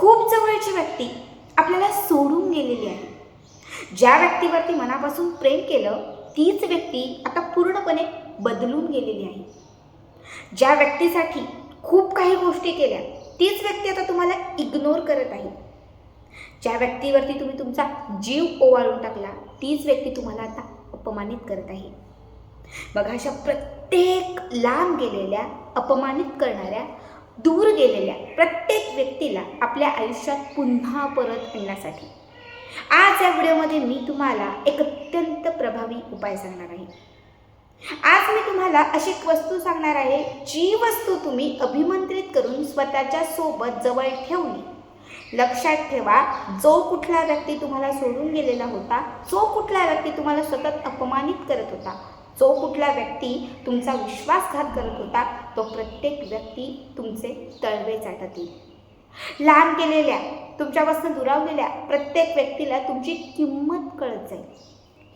खूप जवळची व्यक्ती आपल्याला सोडून गेलेली आहे. ज्या व्यक्तीवरती मनापासून प्रेम केलं तीच व्यक्ती आता पूर्णपणे बदलून गेलेली आहे. ज्या व्यक्तीसाठी खूप काही गोष्टी केल्या तीच व्यक्ती आता तुम्हाला इग्नोर करत आहे. ज्या व्यक्तीवरती तुम्ही तुमचा जीव ओवाळून टाकला तीच व्यक्ती तुम्हाला आता अपमानित करत आहे. बघा अशा प्रत्येक लांब गेलेल्या अपमानित करणाऱ्या दूर गेलेल्या प्रत्येक व्यक्तीला आपल्या आयुष्यात पुन्हा परत आणण्यासाठी. आज या व्हिडिओमध्ये मी तुम्हाला एक अत्यंत प्रभावी उपाय सांगणार आहे. आज मी तुम्हाला अशी एक वस्तू सांगणार आहे जी वस्तू तुम्ही अभिमंत्रित करून स्वतःच्या सोबत जवळ ठेवली. लक्षात ठेवा जो कुठला व्यक्ती तुम्हाला सोडून गेलेला होता जो कुठला व्यक्ती तुम्हाला सतत अपमानित करत होता जो कुठला व्यक्ती तुमचा विश्वासघात करत होता तो प्रत्येक व्यक्ती तुमचे तळवे चाटतील. लहान गेलेल्या तुमच्यापासून दुरावलेल्या प्रत्येक व्यक्तीला तुमची किंमत कळत जाईल.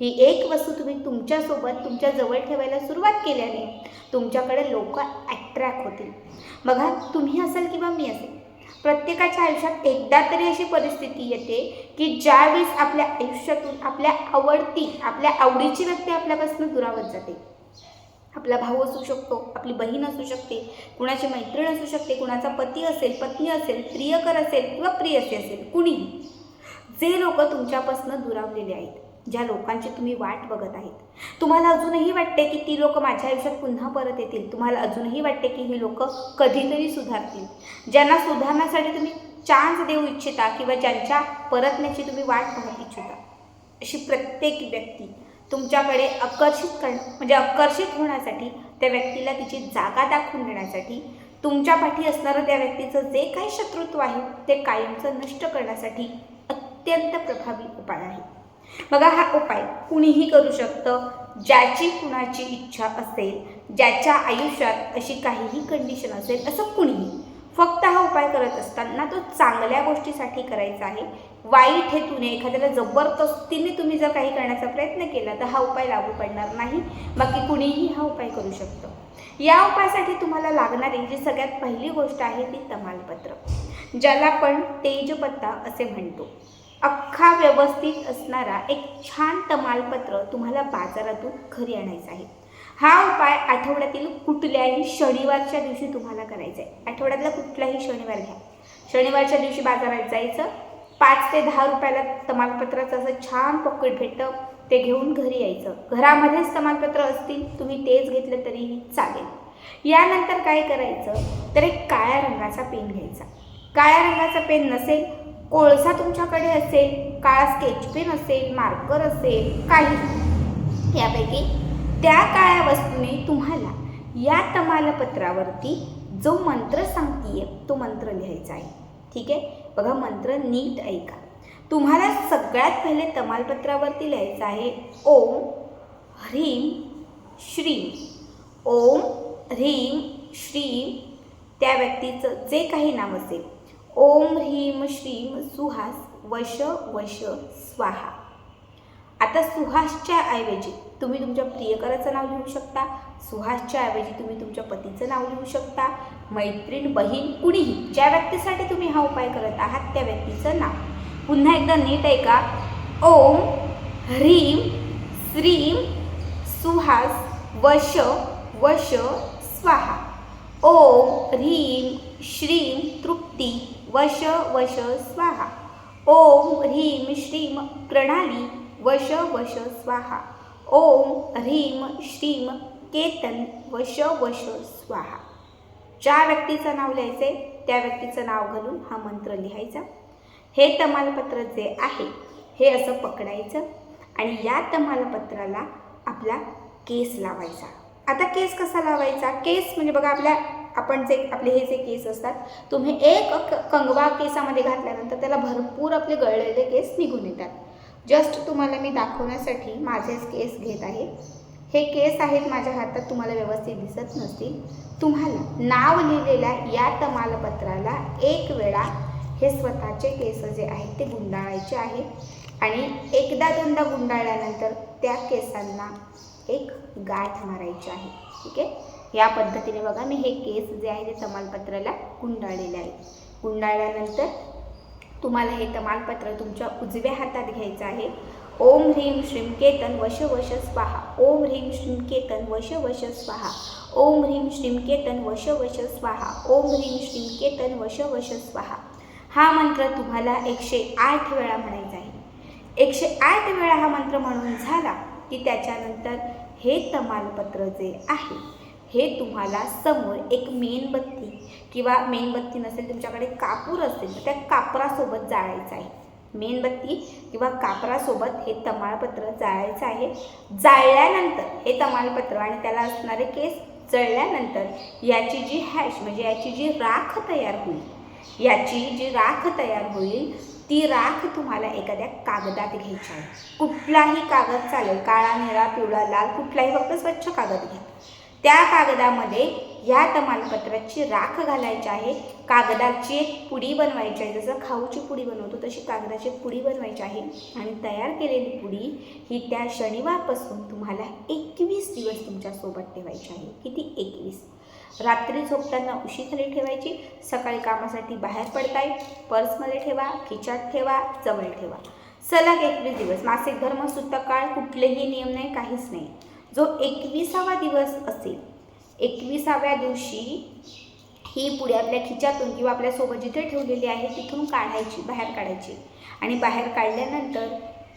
ही एक वस्तू तुम्ही तुमच्यासोबत तुमच्या जवळ ठेवायला सुरुवात केल्याने तुमच्याकडे लोक अट्रॅक्ट होतील. बघा तुम्ही असाल किंवा मी असेल प्रत्येकाच्या आयुष्यात एकदा तरी अशी परिस्थिती येते की ज्यावेळेस आपल्या आयुष्यातून आपल्या आवडती आपल्या आवडीची व्यक्ती आपल्यापासून दुरावत जाते. आपला भाऊ असू शकतो आपली बहीण असू शकते कुणाची मैत्रीण असू शकते कुणाचा पती असेल पत्नी असेल प्रियकर असेल किंवा प्रियसी असेल कुणीही. जे लोक तुमच्यापासून दुरावलेले आहेत. ज्या लोकांची तुम्ही वाट बघत आहेत. तुम्हाला अजूनही वाटते की ती लोक माझ्या आयुष्यात पुन्हा परत येतील? तुम्हाला अजूनही वाटते की ही लोक कधीतरी सुधारतील? ज्यांना सुधारण्यासाठी तुम्ही चान्स देऊ इच्छिता किंवा ज्यांच्या परतण्याची तुम्ही वाट पाहत इच्छिता अशी प्रत्येक व्यक्ती तुमच्याकडे आकर्षित करण म्हणजे आकर्षित होण्यासाठी त्या व्यक्तीला तिची जागा दाखवून देण्यासाठी तुमच्या पाठी असणारं त्या व्यक्तीचं जे काही शत्रुत्व आहे ते कायमचं नष्ट करण्यासाठी अत्यंत प्रभावी उपाय आहे. बघा हा उपाय कुणीही करू शकतं. ज्याची कुणाची इच्छा असेल ज्याच्या आयुष्यात अशी काहीही कंडिशन असेल असं कुणीही फक्त हा उपाय करत असताना तो चांगल्या गोष्टीसाठी करायचा आहे. वाईट हेतूने एखाद्याला जबरदस्तीने तुम्ही जर काही करण्याचा प्रयत्न केला तर हा उपाय लागू पडणार नाही. बाकी कुणीही हा उपाय करू शकतं. या उपायासाठी तुम्हाला लागणारी जी सगळ्यात पहिली गोष्ट आहे ती तमालपत्र. ज्याला आपण तेजपत्ता असे म्हणतो. अख्खा व्यवस्थित असणारा एक छान तमालपत्र तुम्हाला बाजारातून घरी आणायचं आहे. हा उपाय आठवड्यातील कुठल्याही शनिवारच्या दिवशी तुम्हाला करायचा आहे. आठवड्यातला कुठलाही शनिवार घ्या. शनिवारच्या दिवशी बाजारात जायचं. पाच ते दहा रुपयाला तमालपत्राचं असं छान पॉकेट भेटतं. ते घेऊन घरी यायचं. घरामध्येच तमालपत्र असतील तुम्ही तेच घेतलं तरीही चालेल. यानंतर काय करायचं? तर एक काळ्या रंगाचा पेन घ्यायचा. काळ्या रंगाचा पेन नसेल कोळसा तुमच्याकडे असेल काळा स्केच पेन असेल मार्कर असेल काही. यापैकी त्या काळ्या वस्तूने तुम्हाला या तमालपत्रावरती जो मंत्र सांगतीये तो मंत्र लिहायचा आहे. ठीक आहे? बघा मंत्र नीट ऐका. तुम्हाला सगळ्यात पहिले तमालपत्रावरती लिहायचं आहे ओम ह्रीम श्रीम ओम ह्रीम श्रीम त्या व्यक्तीचं जे काही नाव असेल ओम ह्रीम श्रीम सुहास वश वश स्वाहा. आता सुहासच्या ऐवजी तुम्ही तुमच्या प्रियकराचं नाव लिहू शकता सुहासच्या ऐवजी तुम्ही तुमच्या पतीचं नाव लिहू शकता मैत्रीण बहीण कुणीही ज्या व्यक्तीसाठी तुम्ही हा उपाय करत आहात त्या व्यक्तीचं नाव. पुन्हा एकदा नीट ऐका. ओम ह्रीम श्रीम सुहास वश वश स्वाहा. ओम ह्रीम श्रीम वश वश स्वाहा. ओम ह्रीम श्रीम प्रणाली वश वश स्वाहा. ओम ह्रीं श्रीम केतन वश वश स्वाहा. ज्या व्यक्तीचं नाव लिहायचे त्या व्यक्तीचं नाव घालून हा मंत्र लिहायचा. हे तमालपत्र जे आहे हे असं पकडायचं आणि या तमालपत्राला आपला केस लावायचा. आता केस कसा लावायचा? केस म्हणजे बघा आपल्या आपण जे आपले हे जे केस असतात तुम्ही एक क- कंगवा केसामध्ये घातल्यानंतर त्याला भरपूर आपले गळलेले केस निघून येतात. जस्ट तुम्हाला मी दाखवण्यासाठी माझेच केस घेत आहे. हे केस आहेत माझ्या हातात तुम्हाला व्यवस्थित दिसत नसतील. तुम्हाला नाव लिहिलेल्या या तमालपत्राला एक वेळा हे स्वतःचे केस जे आहेत ते गुंडाळायचे आहे. आणि एकदा दोनदा गुंडाळल्यानंतर त्या केसांना एक गाठ मारायची आहे. ठीक आहे? या पद्धतीने बघा मी हे केस जे आहे ते तमालपत्राला गुंडाळलेले आहे. गुंडाळल्यानंतर तुम्हाला हे तमालपत्र तुमच्या उजव्या हातात घ्यायचं आहे. ओम ह्रीम श्रीम केतन वश वश स्वाहा. ओम ह्रीम श्रीम केतन वश वश स्वाहा. ओम ह्रीम श्रीम केतन वश वश स्वाहा. ओम ह्रीम श्रीम केतन वश वश स्वाहा. हा मंत्र तुम्हाला एकशे आठ वेळा म्हणायचा आहे. एकशे आठ वेळा हा मंत्र म्हणून झाला की त्याच्यानंतर हे तमालपत्र जे आहे हे तुम्हाला समोर एक मेणबत्ती किंवा मेणबत्ती नसेल तुमच्याकडे कापूर असेल तर त्या कापरासोबत जाळायचं आहे. मेणबत्ती किंवा कापरासोबत हे तमालपत्र जाळायचं आहे. जाळल्यानंतर हे तमालपत्र आणि त्याला असणारे केस जळल्यानंतर याची जी हॅश म्हणजे याची जी राख तयार होईल याची जी राख तयार होईल ती राख तुम्हाला एखाद्या कागदात घ्यायची आहे. कुठलाही कागद चालेल काळा निळा पिवळा लाल कुठलाही फक्त स्वच्छ कागद घ्या. त्या कागदामध्ये या तमालपत्राची राख घालायची आहे. कागदाची एक पुडी बनवायची आहे. जसं खाऊची पुडी बनवतो तशी कागदाची एक पुडी बनवायची आहे. आणि तयार केलेली पुडी ही त्या शनिवारपासून तुम्हाला एकवीस दिवस तुमच्यासोबत ठेवायची आहे. किती? एकवीस. रात्री झोपताना उशीखाली ठेवायची. सकाळी कामासाठी बाहेर पडताय. पर्समध्ये ठेवा खिचात ठेवा जवळ ठेवा. सलग एकवीस दिवस. मासिक धर्मसुद्धा काळ कुठलेही नियम नाही काहीच नाही. जो एकविसावा दिवस असेल. एकविसाव्या दिवशी ही पुढे आपल्या खिच्यातून किंवा आपल्यासोबत जिथे ठेवलेली आहे तिथून काढायची बाहेर काढायची. आणि बाहेर काढल्यानंतर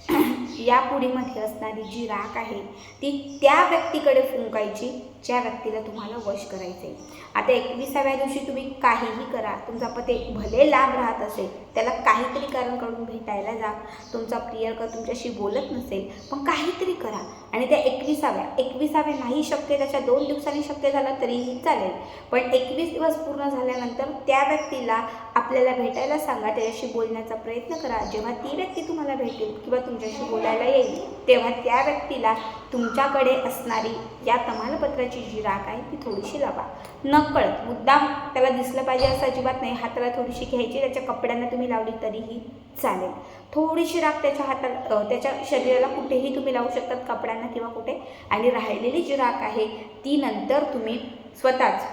या पुडीमध्ये असणारी जी राख आहे ती त्या व्यक्तीकडे फुंकायची. ज्या व्यक्तीला तुम्हाला वश करायचं आहे आता एकविसाव्या दिवशी तुम्ही काहीही करा तुमचा पती भले लांब राहत असेल त्याला काहीतरी कारण करून भेटायला जा. तुमचा प्रियकर तुमच्याशी बोलत नसेल पण काहीतरी करा. आणि त्या एकविसाव्या एकविसाव्या नाही शक्य त्याच्या दोन दिवसांनी शक्य झालं तरीही चालेल. पण एकवीस दिवस पूर्ण झाल्यानंतर त्या व्यक्तीला आपल्याला भेटायला सांगा त्याच्याशी बोलण्याचा प्रयत्न करा. जेव्हा ती व्यक्ती तुम्हाला भेटेल किंवा तुमच्याशी बोलायला येईल तेव्हा त्या व्यक्तीला तुमच्याकडे असणारी या तमालपत्राची जी राख आहे ती थोडीशी लावा. नकळत मुद्दाम त्याला दिसलं पाहिजे असं अजिबात नाही. हाताला थोडीशी घ्यायची त्याच्या कपड्यांना तुम्ही लावली तरीही चालेल. थोडीशी राख त्याच्या हाताला त्याच्या शरीराला कुठेही तुम्ही लावू शकतात कपड्यांना किंवा कुठे. आणि राहिलेली जी राख आहे ती नंतर तुम्ही स्वतःच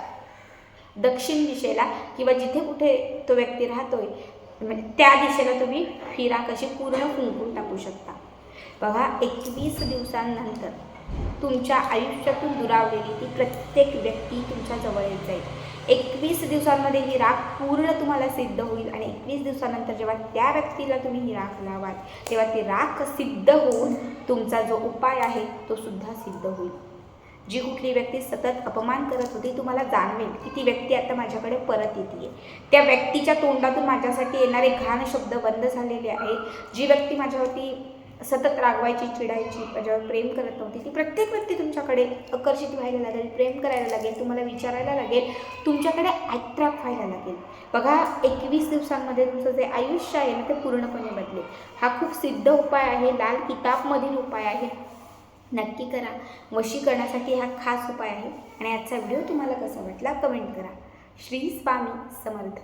दक्षिण दिशेला किंवा जिथे कुठे तो व्यक्ती राहतोय म्हणजे त्या दिशेला तुम्ही ही राख अशी पूर्ण फुंकून टाकू शकता. बघा एकवीस दिवसांनंतर तुमच्या आयुष्यातून दुरावलेली ती प्रत्येक व्यक्ती तुमच्या जवळ येत जाईल. एकवीस दिवसांमध्ये ही राख पूर्ण तुम्हाला सिद्ध होईल आणि एकवीस दिवसानंतर जेव्हा त्या व्यक्तीला तुम्ही ही राख लावाल तेव्हा ती राख सिद्ध होऊन तुमचा जो उपाय आहे तो सुद्धा सिद्ध होईल. जी कुठली व्यक्ती सतत अपमान करत होती तुम्हाला जाणवेल की ती व्यक्ती आता माझ्याकडे परत येते त्या व्यक्तीच्या तोंडातून माझ्यासाठी येणारे घाण शब्द बंद झालेले आहेत. जी व्यक्ती माझ्यावरती सतत रागवायची चिडायची माझ्यावर प्रेम करत नव्हती ती प्रत्येक व्यक्ती तुमच्याकडे आकर्षित व्हायला लागेल प्रेम करायला लागेल तुम्हाला विचारायला लागेल तुमच्याकडे ॲट्रॅक्ट व्हायला लागेल. बघा एकवीस दिवसांमध्ये तुमचं जे आयुष्य आहे ना ते पूर्णपणे बदलेल. हा खूप सिद्ध उपाय आहे लाल किताबमधील उपाय आहे. नक्की करा. वशीकरणासाठी हा खास उपाय आहे. आणि आजचा व्हिडिओ तुम्हाला कसा वाटला कमेंट करा. श्री स्वामी समर्थ.